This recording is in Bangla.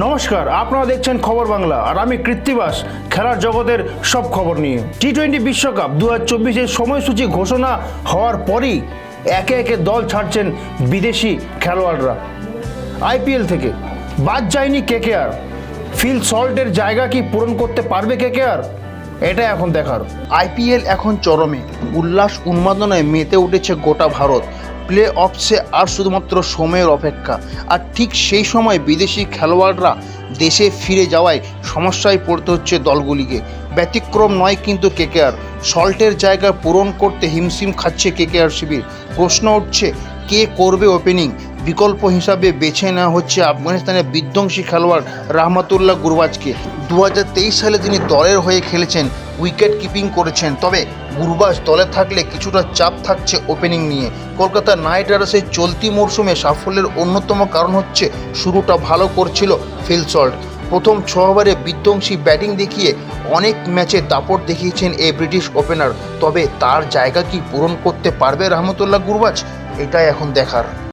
নমস্কার, আপনারা দেখছেন খবর বাংলা, আর আমি কৃত্তিবাস, খেলার জগতের সব খবর নিয়ে। টি টোয়েন্টি বিশ্বকাপ দু হাজার সময়সূচি ঘোষণা হওয়ার পরই একে একে দল ছাড়ছেন বিদেশি খেলোয়াড়রা। আইপিএল থেকে, বাদ যায়নি কেকেআর ফিল সল্টের জায়গা কি পূরণ করতে পারবে কেকেআর এটা এখন দেখার। আইপিএল এখন চরমে। উল্লাস উন্মাদনায় মেতে উঠেছে গোটা ভারত। প্লে অফসে আর শুধুমাত্র সময়ের অপেক্ষা। আর ঠিক সেই সময় বিদেশি খেলোয়াড়রা দেশে ফিরে যাওয়ায় সমস্যায় পড়তে হচ্ছে দলগুলিকে। ব্যতিক্রম নয় কিন্তু কেকেআর। সল্টের জায়গা পূরণ করতে হিমশিম খাচ্ছে কেকেআর শিবির। প্রশ্ন উঠছে, কে করবে ওপেনিং বিকল্প হিসাবে বেছে নেওয়া হচ্ছে আফগানিস্তানের বিধ্বংসী খেলোয়াড় রাহমাতুল্লাহ গুরবাজকে। দু হাজার তেইশ সালে তিনি দলের হয়ে খেলেছেন, উইকেট কিপিং করেছেন। তবে গুরবাজ দলে থাকলে কিছুটা চাপ থাকছে ওপেনিং নিয়ে। কলকাতা নাইট রাইডার্সের চলতি মরশুমে সাফল্যের অন্যতম কারণ হচ্ছে শুরুটা ভালো করছিল ফিল সল্ট। প্রথম ছ ওভারে বিধ্বংসী ব্যাটিং দেখিয়ে অনেক ম্যাচে দাপট দেখিয়েছেন এই ব্রিটিশ ওপেনার। তবে তার জায়গা কি পূরণ করতে পারবে রহমতুল্লাহ গুরবাজ? এটাই এখন দেখার।